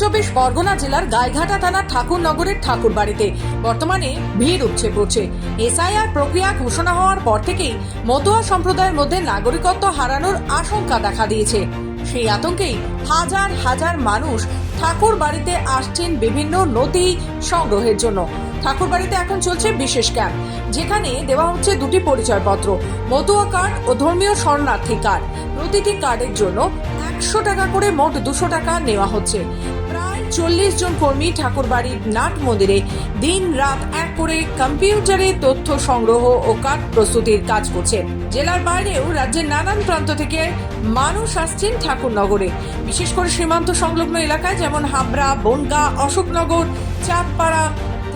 চব্বিশ পরগনা জেলার গাইঘাটা থানার ঠাকুরনগরের ঠাকুর বাড়িতে বর্তমানে ভিড় উপচে পড়ছে। এসআইআর প্রক্রিয়া ঘোষণা হওয়ার পর থেকেই মতুয়া সম্প্রদায়ের মধ্যে নাগরিকত্ব হারানোর আশঙ্কা দেখা দিয়েছে। সেই আতঙ্কেই হাজার হাজার মানুষ ঠাকুর বাড়িতে আসছেন বিভিন্ন নথি সংগ্রহের জন্য। ঠাকুর বাড়িতে এখন চলছে বিশেষ ক্যাম্প, যেখানে দেওয়া হচ্ছে দুটি পরিচয়পত্র, মতুয়া কার্ড ও ধর্মীয় শরণার্থী কার্ড। প্রতিটি কার্ডের জন্য একশো টাকা করে মোট দুশো টাকা নেওয়া হচ্ছে। প্রায় চল্লিশ জন কর্মী ঠাকুরবাড়ির নাট মন্দিরে দিন রাত এক করে কম্পিউটারে তথ্য সংগ্রহ ও কার্ড প্রস্তুতির কাজ করছে জেলার বাইরেও রাজ্যের নানান প্রান্ত থেকে মানুষ আসছেন ঠাকুরনগরে। বিশেষ করে সীমান্ত সংলগ্ন এলাকায় যেমন হাবড়া, বনগা, অশোকনগর, চাঁদপাড়া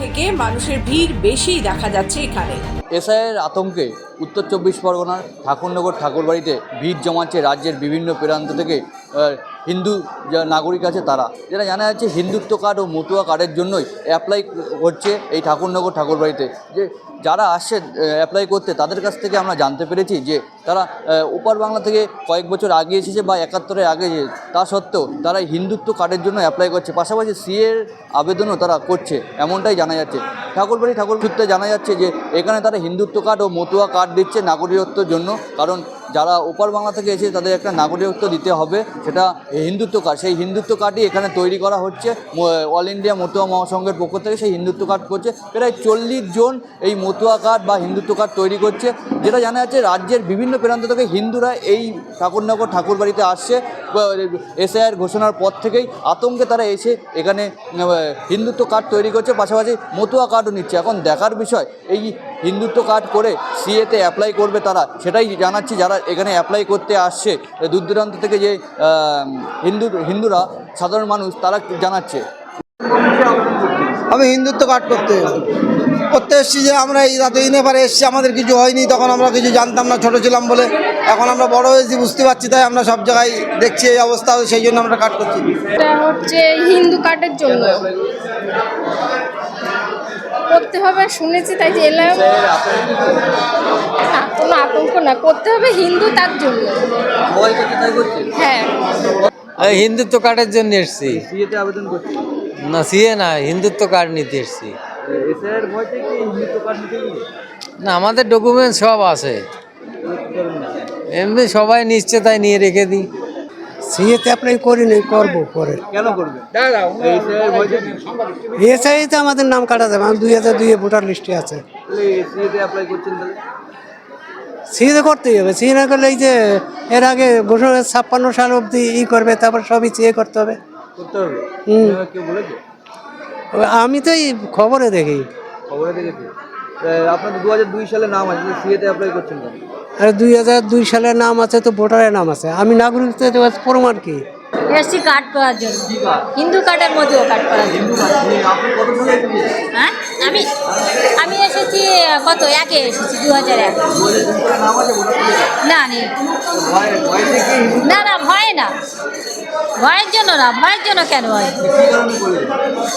থেকে মানুষের ভিড় বেশি দেখা যাচ্ছে এখানে। এসআইয়ের আতঙ্কে উত্তর চব্বিশ পরগনার ঠাকুরনগর ঠাকুরবাড়িতে ভিড় জমাচ্ছে রাজ্যের বিভিন্ন প্রান্ত থেকে হিন্দু নাগরিক আছে তারা। যেটা জানা যাচ্ছে হিন্দুত্ব কার্ড ও মতুয়া কার্ডের জন্যই অ্যাপ্লাই হচ্ছে এই ঠাকুরনগর ঠাকুরবাড়িতে। যে যারা আসছে অ্যাপ্লাই করতে, তাদের কাছ থেকে আমরা জানতে পেরেছি যে তারা ওপার বাংলা থেকে কয়েক বছর আগে এসেছে বা একাত্তরে আগে এসেছে তা সত্ত্বেও তারা হিন্দুত্ব কার্ডের জন্য অ্যাপ্লাই করছে। পাশাপাশি সিএর আবেদনও তারা করছে, এমনটাই জানা যাচ্ছে। ঠাকুরবাড়ি ঠাকুর সূত্রে জানা যাচ্ছে যে, এখানে তারা হিন্দুত্ব কার্ড ও মতুয়া কার্ড দিচ্ছে নাগরিকত্বের জন্য। কারণ যারা ওপার বাংলা থেকে এসে তাদের একটা নাগরিকত্ব দিতে হবে, সেটা হিন্দুত্ব কার্ড। সেই হিন্দুত্ব কার্ডই এখানে তৈরি করা হচ্ছে অল ইন্ডিয়া মতুয়া মহাসংঘের পক্ষ থেকে সেই হিন্দুত্ব কার্ড করছে। প্রায় চল্লিশ জন এই মতুয়া কার্ড বা হিন্দুত্ব কার্ড তৈরি করছে, যেটা জানা যাচ্ছে রাজ্যের বিভিন্ন প্রান্ত থেকে হিন্দুরা এই ঠাকুরনগর ঠাকুর বাড়িতে আসছে। এসআইআর ঘোষণার পর থেকেই আতঙ্কে তারা এসে এখানে হিন্দুত্ব কার্ড তৈরি করছে। পাশাপাশি মতুয়া কার্ডও নিচ্ছে। এখন দেখার বিষয়, এই হিন্দুত্ব কার্ড করে সিএতে অ্যাপ্লাই করবে তারা, সেটাই জানাচ্ছি যারা এখানে অ্যাপ্লাই করতে আসছে। দূর দূরান্ত থেকে যে হিন্দু, হিন্দুরা, সাধারণ মানুষ, তারা জানাচ্ছে। আমি হিন্দুত্ব কার্ড করতে করতে এসেছি যে আমরা এই এতদিন এবারে এসেছি আমাদের কিছু হয়নি তখন আমরা কিছু জানতাম না ছোট ছিলাম বলে। এখন আমরা বড় হয়েছি বুঝতে পারছি তাই আমরা সব জায়গায় দেখছি এই অবস্থা সেই জন্য আমরা কার্ড করছি। এটা হচ্ছে হিন্দু কার্ডের জন্য। করতে হবে শুনেছি তাই যে এলাম। না কোনো আতঙ্ক না করতে হবে হিন্দু তার জন্য। হ্যাঁ। হিন্দুত্ব কার্ডের জন্য এসছি। সিএতে আবেদন করছে? না সিএ না হিন্দুত্ব কার্ড নিতে এসছি। এসআইয়ের হিন্দুত্ব কার্ড নিতে না আমাদের ডকুমেন্ট সব আছে। এমনি সবাই নিচ্ছে তাই নিয়ে রেখে দিই। সিএতে অ্যাপ্লাই করিনি করব পরে। কেন করবে? এসআইয়ের ভয় থেকে এসআইতে আমাদের নাম কাটা যাবে আমার দুই হাজার দুইয়ে ভোটার লিস্টে আছে। সিএতে করতেই হবে সিএ না করলে এই যে এর আগে ঘোষণা ছাপ্পান্ন সাল অবধি ই করবে তারপর সবই সিএ করতে হবে। করতে হবে? হুম। আমি তো এই খবরে দেখি। খবরে দেখেছি। আপনার দু হাজার দুই সালে নাম আছে সিএতে অ্যাপ্লাই করছেন কেন? আর দুই হাজার দুই সালের নাম আছে তো ভোটারের নাম আছে। আমি নাগরিকত্ব দেওয়ার প্রমাণ কি? এসছি কার্ড করার জন্য। হিন্দু কার্ডের মধ্যেও কার্ড করার জন্য। হ্যাঁ? আমি আমি এসেছি কত? একে এসেছি দু হাজার এক না নেই না না ভয় না। ভয়ের জন্য না ভয়ের জন্য কেন হয়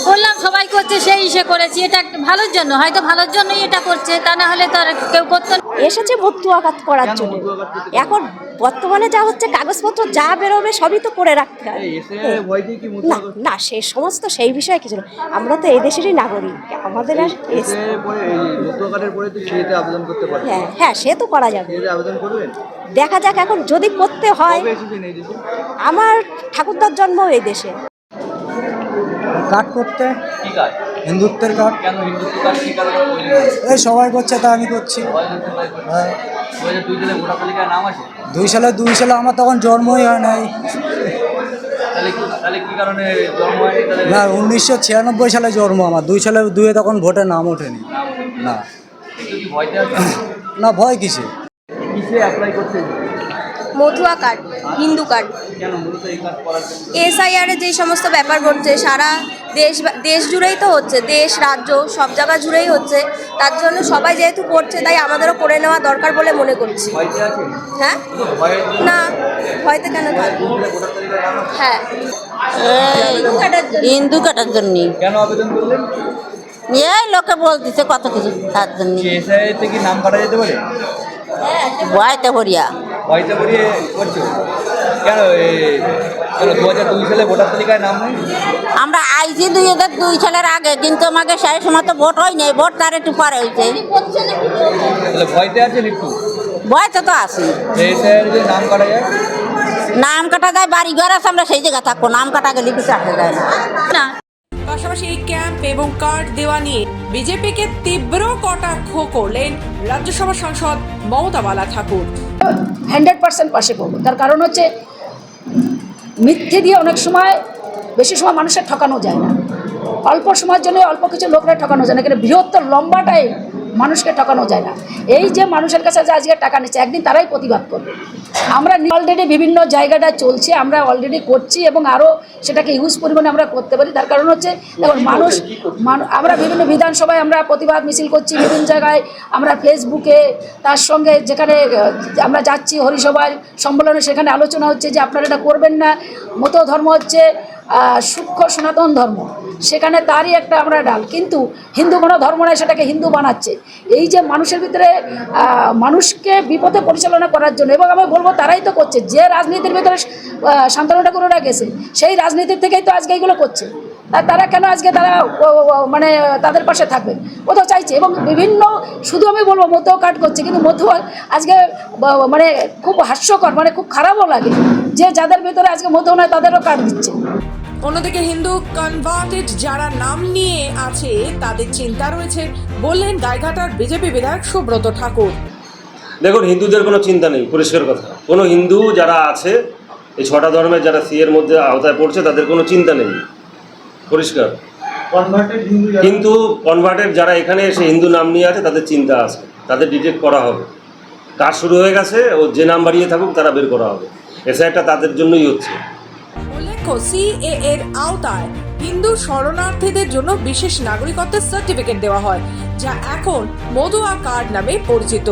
করলাম সবাই করছে সেই ইসে করেছি, এটা ভালোর জন্য, হয়তো ভালোর জন্যই এটা করছে, তা না হলে তো আর কেউ করতো এসেছে ভর্তু আঘাত করার জন্য। এখন বর্তমানে যা হচ্ছে কাগজপত্র যা বেরোবে সবই তো করে রাখতে হয়। না না সে সমস্ত সেই বিষয়ে কিছু না। আমরা তো এই দেশেরই নাগরিক। আমাদের আর হ্যাঁ হ্যাঁ সে তো করা যাবে। সিএতে আবেদন করবেন? দেখা যাক এখন যদি করতে হয়। আমার ঠাকুরদার জন্ম এই দেশে। কার্ড করতে? কি কাজ হিন্দুত্বের কার্ড কেন হিন্দুত্ব কার্ড কি কারণে এই সবাই করছে তা আমি করছি। হ্যাঁ। দুই সালে ভোটার তালিকায় নাম আছে? দুই সালে দুই সালে আমার তখন জন্মই হয় নাই। না উনিশশো ছিয়ানব্বই সালে জন্ম আমার। দুই সালে দুয়ে তখন ভোটে নাম ওঠেনি। না। না ভয় কিসে কিসে অ্যাপ্লাই করতে মধুয়া কার্ড হিন্দু কার্ড। এসআইআর যে সমস্ত ব্যাপার ঘটছে সারা দেশ দেশ জুড়েই তো হচ্ছে দেশ রাজ্য সব জায়গা জুড়েই হচ্ছে তার জন্য সবাই যেহেতু করছে তাই আমাদেরও করে নেওয়া দরকার বলে মনে করছি। হ্যাঁ? না হয়তো কেন হ্যাঁ। হিন্দু কাটার জন্য। কেন আবেদন করলেন? এই লোকে বলতেছে কত কিছু তার জন্য ভরিয়া। ভয়তে পড়িয়ে করছ? কেন কেন দু হাজার দুই সালে ভোটার তালিকায় নাম নেই? আমরা আইছি দুই হাজার দুই সালের আগে কিন্তু আমাকে সেই সময় তো ভোট হয় নাই ভোট তার একটু পরে হয়েছে। তাহলে ভয়তে আছেন একটু বয়সে তো আছি। নাম কাটা যায়? নাম কাটা যায় বাড়ি ঘর আছে আমরা সেই জায়গায় থাকব। নাম কাটা গেলে কিছু আসতে যায় না। না। পাশাপাশি এই ক্যাম্প এবং কার্ড দেওয়া নিয়ে বিজেপিকে তীব্র কটাক্ষ করলেন রাজ্যসভা সাংসদ মমতা বালা ঠাকুর হান্ড্রেড পার্সেন্ট পাশে পড়ব। তার কারণ হচ্ছে, মিথ্যে দিয়ে অনেক সময় বেশি সময় মানুষের ঠকানো যায় না। অল্প সময়ের জন্য অল্প কিছু লোকরা ঠকানো যায় না। কিন্তু বৃহত্তর লম্বাটাই মানুষকে ঠকানো যায় না। এই যে মানুষের কাছে যে আজকে টাকা নিচ্ছে একদিন তারাই প্রতিবাদ করবে। আমরা অলরেডি বিভিন্ন জায়গাটা চলছে আমরা অলরেডি করছি এবং আরও সেটাকে ইউজ পরিমাণে আমরা করতে পারি। তার কারণ হচ্ছে দেখুন মানুষ আমরা বিভিন্ন বিধানসভায় আমরা প্রতিবাদ মিছিল করছি বিভিন্ন জায়গায়। আমরা ফেসবুকে তার সঙ্গে যেখানে আমরা যাচ্ছি হরিসভায় সম্মেলনে সেখানে আলোচনা হচ্ছে যে আপনারা এটা করবেন না। মতো ধর্ম হচ্ছে সূক্ষ্ম সনাতন ধর্ম। সেখানে তারই একটা আমরা ডাল। কিন্তু হিন্দু কোনো ধর্ম নয় সেটাকে হিন্দু বানাচ্ছে। এই যে মানুষের ভিতরে মানুষকে বিপদে পরিচালনা করার জন্য, এবং আমি বলব তারাই তো করছে। যে রাজনীতির ভিতরে শান্তনু ঠাকুররা গেছে, সেই রাজনীতির থেকেই তো আজকে এইগুলো করছে। তারা কেন আজকে তারা মানে তাদের পাশে থাকবে? ও তো চাইছে এবং বিভিন্ন শুধু আমি বলব মতেও কাট করছে কিন্তু মধু আজকে মানে খুব হাস্যকর মানে খুব খারাপও লাগে যে যাদের ভেতরে আজকে মধু নয় তাদেরও কাট দিচ্ছে। অন্যদিকে হিন্দু কনভার্টেড যারা নাম নিয়ে আছে তাদের চিন্তা রয়েছে বললেন গাইঘাটার বিজেপি বিধায়ক সুব্রত ঠাকুর। দেখুন হিন্দুদের কোনো চিন্তা নেই পরিষ্কার কথা। কোনো হিন্দু যারা আছে এই ছটা ধর্মের যারা সি এর মধ্যে আওতায় পড়ছে তাদের কোনো চিন্তা নেই। পরিষ্কার। কিন্তু কনভার্টেড যারা এখানে এসে হিন্দু নাম নিয়ে আছে তাদের চিন্তা আছে তাদের ডিটেক্ট করা হবে। কাজ শুরু হয়ে গেছে ও যে নাম বাড়িয়ে থাকুক তারা বের করা হবে। এসআইটা তাদের জন্যই হচ্ছে। উল্লেখ্য সিএ এর আওতায় হিন্দু শরণার্থীদের জন্য বিশেষ নাগরিকত্বের সার্টিফিকেট দেওয়া হয়, যা এখন মতুয়া কার্ড নামে পরিচিত।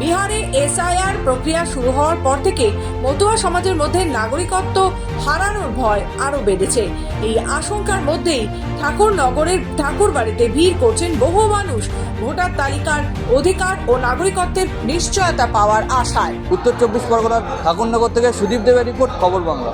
বিহারে এসআইআর প্রক্রিয়া শুরু হওয়ার পর থেকে মতুয়া সমাজের মধ্যে নাগরিকত্ব হারানোর ভয় আরও বেড়েছে। এই আশঙ্কার মধ্যেই ঠাকুরনগরের ঠাকুর বাড়িতে ভিড় করছেন বহু মানুষ। ভোটার তালিকার অধিকার ও নাগরিকত্বের নিশ্চয়তা পাওয়ার আশায়। উত্তর চব্বিশ পরগনার ঠাকুরনগর থেকে সুদীপ দেবের রিপোর্ট, খবর বাংলা।